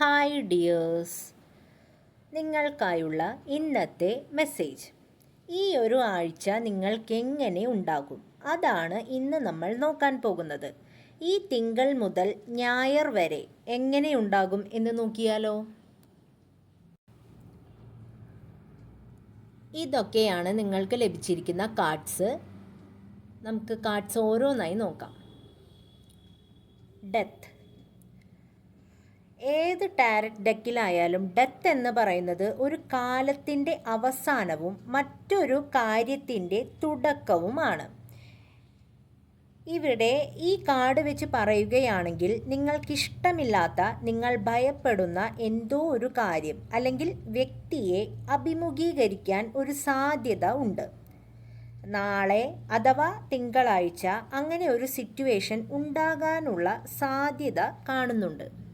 Hi dears നിങ്ങൾക്കായുള്ള ഇന്നത്തെ message ഈ ഒരു ആഴ്ച നിങ്ങൾക്ക് എങ്ങനെ ഉണ്ടാകും? അതാണ് ഇന്ന് നമ്മൾ നോക്കാൻ പോകുന്നത്. ഈ തിങ്കൾ മുതൽ ഞായർ വരെ എങ്ങനെ ഉണ്ടാകും എന്ന് നോക്കിയാലോ? ഇതൊക്കെയാണ് നിങ്ങൾക്ക് ലഭിച്ചിരിക്കുന്ന കാർഡ്സ് നമുക്ക് കാർഡ്സ് ഓരോന്നായി നോക്കാം. ഡെത്ത് ഏത് ടാരറ്റ് ഡെക്കിലായാലും ഡെത്ത് എന്ന് പറയുന്നത് ഒരു കാലത്തിന്റെ അവസാനവും മറ്റൊരു കാര്യത്തിന്റെ തുടക്കവുമാണ്. ഇവിടെ ഈ കാർഡ് വെച്ച് പറയുകയാണെങ്കിൽ നിങ്ങൾക്കിഷ്ടമില്ലാത്ത നിങ്ങൾ ഭയപ്പെടുന്ന എന്തോ ഒരു കാര്യം അല്ലെങ്കിൽ വ്യക്തിയെ അഭിമുഖീകരിക്കാൻ ഒരു സാധ്യത ഉണ്ട്. നാളെ അഥവാ തിങ്കളാഴ്ച അങ്ങനെ ഒരു സിറ്റുവേഷൻ ഉണ്ടാകാനുള്ള സാധ്യത കാണുന്നുണ്ട്.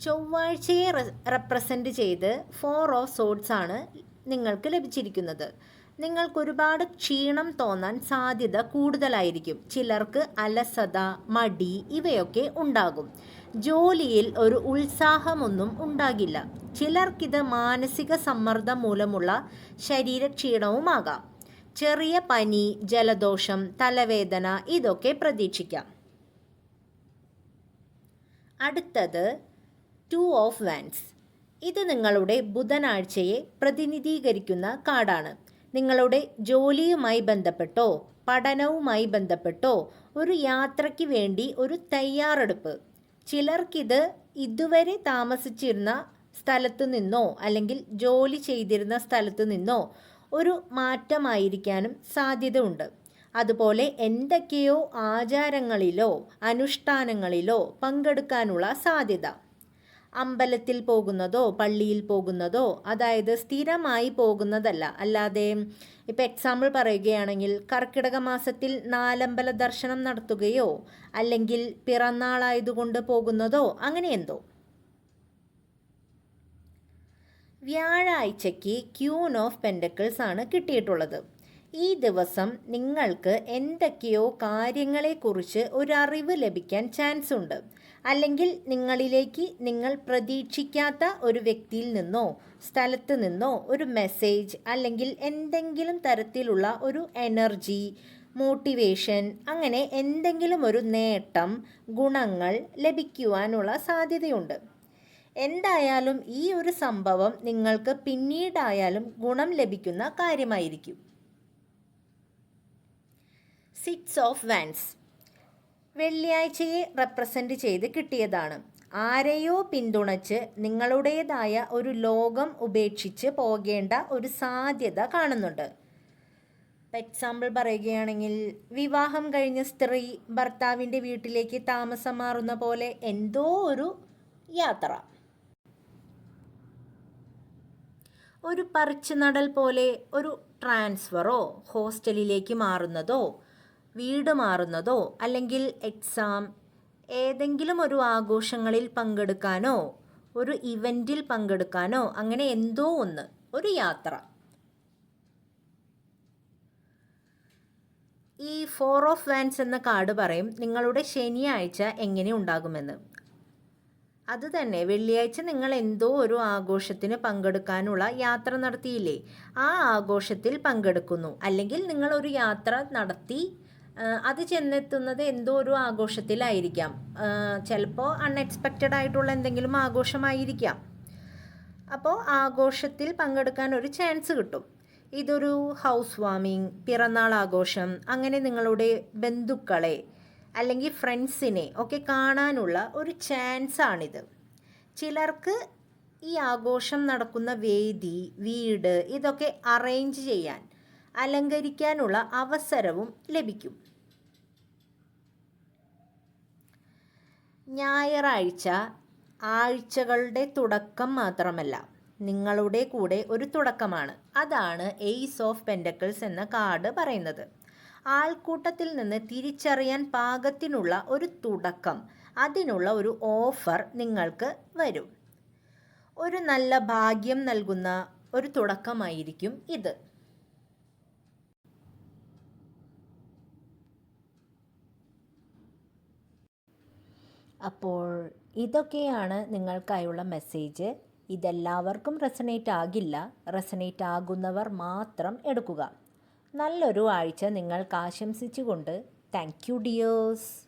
ചൊവ്വാഴ്ചയെ റെപ്രസെന്റ് ചെയ്ത് ഫോർ ഓഫ് സോഡ്സ് ആണ് നിങ്ങൾക്ക് ലഭിച്ചിരിക്കുന്നത്. നിങ്ങൾക്ക് ഒരുപാട് ക്ഷീണം തോന്നാൻ സാധ്യത കൂടുതലായിരിക്കും. ചിലർക്ക് അലസത മടി ഇവയൊക്കെ ഉണ്ടാകും. ജോലിയിൽ ഒരു ഉത്സാഹമൊന്നും ഉണ്ടാകില്ല. ചിലർക്കിത് മാനസിക സമ്മർദ്ദം മൂലമുള്ള ശരീരക്ഷീണവുമാകാം. ചെറിയ പനി ജലദോഷം തലവേദന ഇതൊക്കെ പ്രതീക്ഷിക്കാം. അടുത്തത് ടു ഓഫ് വാൻസ് ഇത് നിങ്ങളുടെ ബുധനാഴ്ചയെ പ്രതിനിധീകരിക്കുന്ന കാർഡാണ്. നിങ്ങളുടെ ജോലിയുമായി ബന്ധപ്പെട്ടോ പഠനവുമായി ബന്ധപ്പെട്ടോ ഒരു യാത്രയ്ക്ക് വേണ്ടി ഒരു തയ്യാറെടുപ്പ്. ചിലർക്കിത് ഇതുവരെ താമസിച്ചിരുന്ന സ്ഥലത്തു നിന്നോ അല്ലെങ്കിൽ ജോലി ചെയ്തിരുന്ന സ്ഥലത്തു നിന്നോ ഒരു മാറ്റമായിരിക്കാനും സാധ്യതയുണ്ട്. അതുപോലെ എന്തൊക്കെയോ ആചാരങ്ങളിലോ അനുഷ്ഠാനങ്ങളിലോ പങ്കെടുക്കാനുള്ള സാധ്യത. അമ്പലത്തിൽ പോകുന്നതോ പള്ളിയിൽ പോകുന്നതോ അതായത് സ്ഥിരമായി പോകുന്നതല്ല. അല്ലാതെ ഇപ്പം എക്സാമ്പിൾ പറയുകയാണെങ്കിൽ കർക്കിടക മാസത്തിൽ നാലമ്പല ദർശനം നടത്തുകയോ അല്ലെങ്കിൽ പിറന്നാളായതുകൊണ്ട് പോകുന്നതോ അങ്ങനെ എന്തോ. വ്യാഴാഴ്ചയ്ക്ക് ക്യൂൺ ഓഫ് പെൻഡക്കിൾസ് ആണ് കിട്ടിയിട്ടുള്ളത്. ഈ ദിവസം നിങ്ങൾക്ക് എന്തൊക്കെയോ കാര്യങ്ങളെക്കുറിച്ച് ഒരറിവ് ലഭിക്കാൻ ചാൻസ് ഉണ്ട് അല്ലെങ്കിൽ നിങ്ങളിലേക്ക് നിങ്ങൾ പ്രതീക്ഷിക്കാത്ത ഒരു വ്യക്തിയിൽ നിന്നോ സ്ഥലത്ത് നിന്നോ ഒരു മെസ്സേജ് അല്ലെങ്കിൽ എന്തെങ്കിലും തരത്തിലുള്ള ഒരു എനർജി മോട്ടിവേഷൻ അങ്ങനെ എന്തെങ്കിലും ഒരു നേട്ടം ഗുണങ്ങൾ ലഭിക്കുവാനുള്ള സാധ്യതയുണ്ട്. എന്തായാലും ഈ ഒരു സംഭവം നിങ്ങൾക്ക് പിന്നീടായാലും ഗുണം ലഭിക്കുന്ന കാര്യമായിരിക്കും. സിക്സ് ഓഫ് വാൻസ് വെള്ളിയാഴ്ചയെ റെപ്രസെന്റ് ചെയ്ത് കിട്ടിയതാണ്. ആരെയോ പിന്തുണച്ച് നിങ്ങളുടേതായ ഒരു ലോകം ഉപേക്ഷിച്ച് പോകേണ്ട ഒരു സാധ്യത കാണുന്നുണ്ട്. എക്സാമ്പിൾ പറയുകയാണെങ്കിൽ വിവാഹം കഴിഞ്ഞ സ്ത്രീ ഭർത്താവിന്റെ വീട്ടിലേക്ക് താമസം മാറുന്ന പോലെ എന്തോ ഒരു യാത്ര. ഒരു പറിച്ചു നടൽ പോലെ ഒരു ട്രാൻസ്ഫറോ ഹോസ്റ്റലിലേക്ക് മാറുന്നതോ വീട് മാറുന്നതോ അല്ലെങ്കിൽ എക്സാം ഏതെങ്കിലും ഒരു ആഘോഷങ്ങളിൽ പങ്കെടുക്കാനോ ഒരു ഇവന്റിൽ പങ്കെടുക്കാനോ അങ്ങനെ എന്തോ ഒന്ന് ഒരു യാത്ര. ഈ ഫോർ ഓഫ് വാൻസ് എന്ന കാർഡ് പറയും നിങ്ങളുടെ ശനിയാഴ്ച എങ്ങനെ ഉണ്ടാകുമെന്ന്. അത് തന്നെ വെള്ളിയാഴ്ച നിങ്ങൾ എന്തോ ഒരു ആഘോഷത്തിന് പങ്കെടുക്കാനുള്ള യാത്ര നടത്തിയില്ലേ? ആ ആഘോഷത്തിൽ പങ്കെടുക്കുന്നു. അല്ലെങ്കിൽ നിങ്ങൾ ഒരു യാത്ര നടത്തി അത് ചെന്നെത്തുന്നത് എന്തോ ഒരു ആഘോഷത്തിലായിരിക്കാം. ചിലപ്പോൾ അൺഎക്സ്പെക്റ്റഡ് ആയിട്ടുള്ള എന്തെങ്കിലും ആഘോഷമായിരിക്കാം. അപ്പോൾ ആഘോഷത്തിൽ പങ്കെടുക്കാൻ ഒരു ചാൻസ് കിട്ടും. ഇതൊരു ഹൗസ് വാമിങ് പിറന്നാൾ ആഘോഷം അങ്ങനെ നിങ്ങളുടെ ബന്ധുക്കളെ അല്ലെങ്കിൽ ഫ്രണ്ട്സിനെ ഒക്കെ കാണാനുള്ള ഒരു ചാൻസ് ആണിത്. ചിലർക്ക് ഈ ആഘോഷം നടക്കുന്ന വേദി വീട് ഇതൊക്കെ അറേഞ്ച് ചെയ്യാൻ അലങ്കരിക്കാനുള്ള അവസരവും ലഭിക്കും. ഞായറാഴ്ച ആഴ്ചകളുടെ തുടക്കം മാത്രമല്ല നിങ്ങളുടെ കൂടെ ഒരു തുടക്കമാണ്. അതാണ് എയ്സ് ഓഫ് പെൻഡക്കിൾസ് എന്ന കാർഡ് പറയുന്നത്. ആൾക്കൂട്ടത്തിൽ നിന്ന് തിരിച്ചറിയാൻ പാകത്തിനുള്ള ഒരു തുടക്കം അതിനുള്ള ഒരു ഓഫർ നിങ്ങൾക്ക് വരും. ഒരു നല്ല ഭാഗ്യം നൽകുന്ന ഒരു തുടക്കമായിരിക്കും ഇത്. അപ്പോൾ ഇതൊക്കെയാണ് നിങ്ങൾക്കായുള്ള മെസ്സേജ് ഇതെല്ലാവർക്കും റെസനേറ്റ് ആകില്ല. റെസനേറ്റ് ആകുന്നവർ മാത്രം എടുക്കുക. നല്ലൊരു ആഴ്ച നിങ്ങൾക്ക് ആശംസിച്ചുകൊണ്ട്. Thank you dears